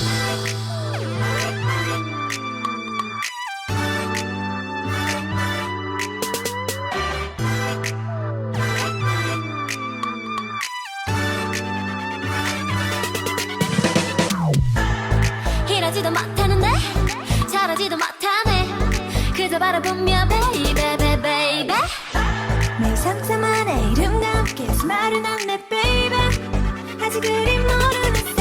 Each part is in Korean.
이 지도 못하는데? 저러지도 못하네. 그저 바라보며 베이베 베베베이베 내 상태만의 이름과 함께 말은 안내 베이베 모르는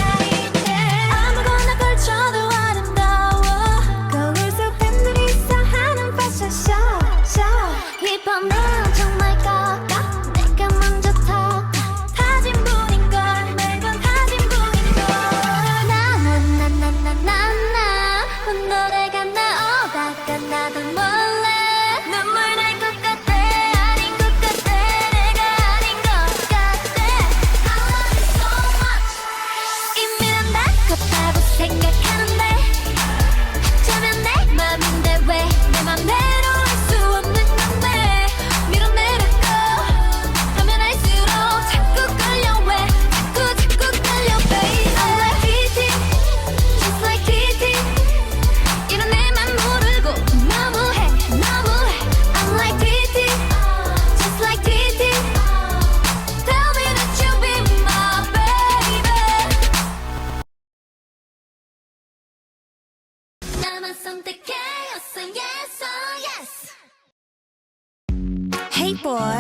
Hey, boy.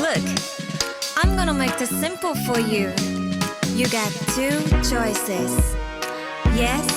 Look, I'm gonna make this simple for you. You got two choices yes